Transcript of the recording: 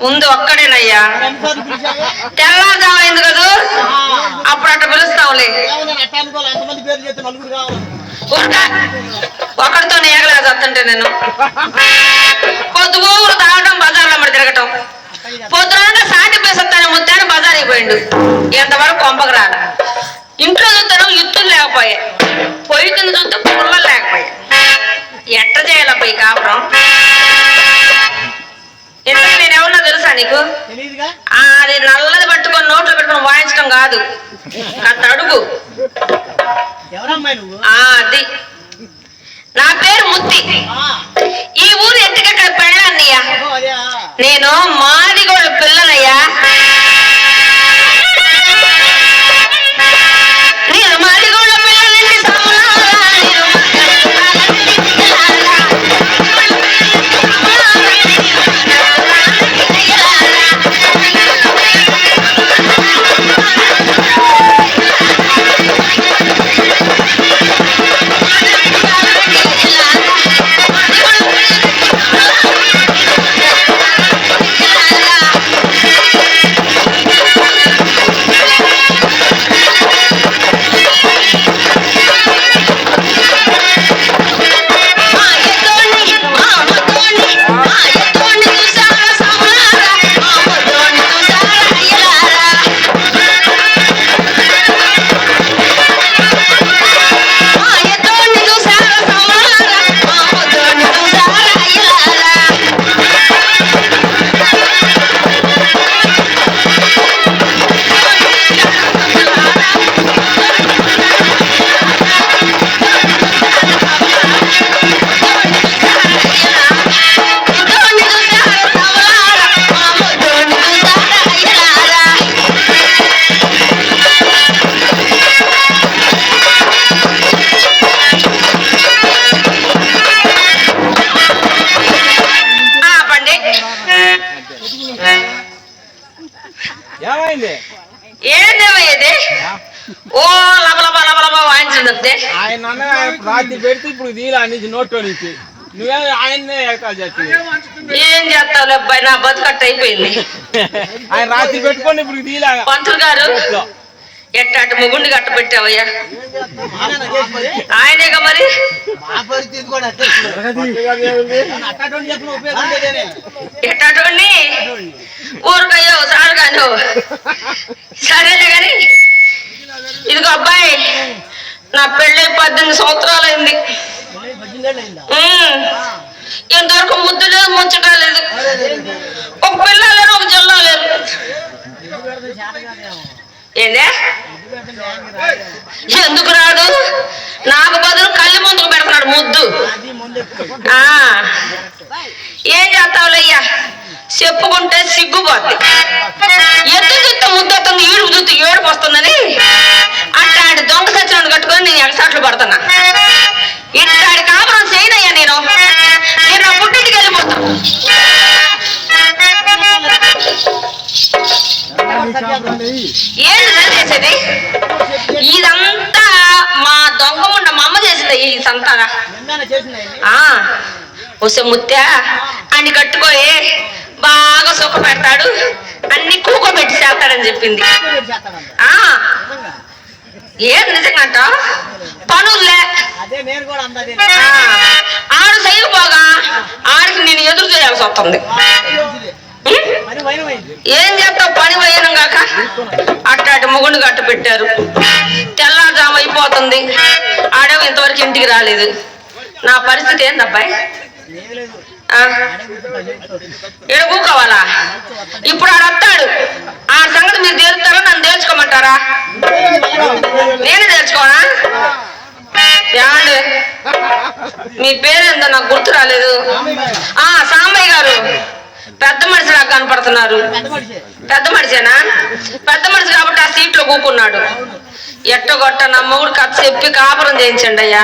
ఉంది ఒక్కడేనయ్యా. తెల్లారుదామైంది కదూ? అప్పుడు అట్లా పిలుస్తావులే. ఒకటితో ఏగలేదు వస్తుంటే నేను. పొద్దు ఊరు తాగడం బజార్లో మరి తిరగటం. పొద్దున సాటి పేసొత్తాను ముద్దాను బజార్కి పోయిండు. ఎంతవరకు కొంపకు రాల. ఇంట్లో చూస్తాను యుత్తులు లేకపోయాయి. పొయ్యి కింద చూస్తే పుల్లలు లేకపోయాయి. ఎట్ట చేయాలి పోయి కాపురం? తెలుసా నీకు? అది నల్లది పట్టుకొని నోట్లో పెట్టుకొని వాయించడం కాదు. అట్ట అడుగు. అది. నా పేరు ముత్తి. ఓ లబ లబ లబ లబ వాయించడం తప్పితే ఆయన రాత్రి పెడితే ఇప్పుడు తీలా నుంచి నోట్లో నుంచి. నువ్వే ఆయన్నే ఏం చేస్తావులే అబ్బాయి నా బతుకట్టు అయిపోయింది. ఆయన రాత్రి పెట్టుకొని ఇప్పుడు తీలా పంతులు గారు ఎట్టాటి ముగుండి గట్ట పెట్టావయ్యా? ఆయనేగా మరి? మా సరేలే గాని ఇదిగో అబ్బాయి నా పెళ్ళి పద్దెనిమిది సంవత్సరాలు అయింది ఇంతవరకు ముద్దు లేదు ముచ్చట లేదు. ఒక పిల్ల లేరు ఒక జిల్లా లేరు. ఏందే? ఎందుకు రాడు? నాకు బదులు కళ్ళు ముందుకు పెడుతున్నాడు ముద్దు. ఆ. ఏం చేస్తావులయ్యా? చెప్పుకుంటే సిగ్గుపోద్ది ఎత్తు చూస్తే ముద్దొస్తుంది ఈడుపు చూస్తే ఏడుపు వస్తుందని? అట్లాంటి దొంగ సచ్చినట్టు కట్టుకొని నేను ఎగసాట్లు పడుతున్నా. ఇట్లాంటి కాపురం చేయనయ్యా నేను. నేను నా పుట్టింటికి వెళ్ళిపోతా. ఏంటి చేసేది? ఇదంతా మా దొంగ ఉండ మా అమ్మ చేసింది ఈ? ఆ వసే ముత్యా అన్ని కట్టుకోయే. బాగా సుఖ పెడతాడు అన్ని కూకోబెట్టి చేస్తాడని చెప్పింది. ఆ నిజంగా. ఏం నిజంగంట? పనులే. అదే నేను కూడా అందది. ఆ, ఆడు చేయకపోగా ఆడికి నేను ఎదురు చేయాల్సి వస్తుంది. ఏం చేస్తావు? పని పోయినం కాక అట్టాటి మొగుడు గట్ట పెట్టారు తెల్లారుజాము అయిపోతుంది. ఆడేమో ఇంతవరకు ఇంటికి రాలేదు. నా పరిస్థితి ఏందబ్బాయి? ఏమీ ఆ, కూకోవాలా ఇప్పుడు ఆడు వస్తాడు. ఆ సంగతి మీరు తేలుతారా? నన్ను తేల్చుకోమంటారా? నేను తేల్చుకోనా? ఏమండి? మీ పేరేందో నాకు గుర్తు రాలేదు. ఆ సాంబయ్య గారు. పెద్ద మనిషి నాకు కనపడుతున్నారు. పెద్ద మనిషేనా? పెద్ద మనిషి కాబట్టి ఆ సీట్లో కూకున్నాడు. ఎట్టగొట్ట నా మొగుడు కథ చెప్పి కాపురం చేయించండి అయ్యా.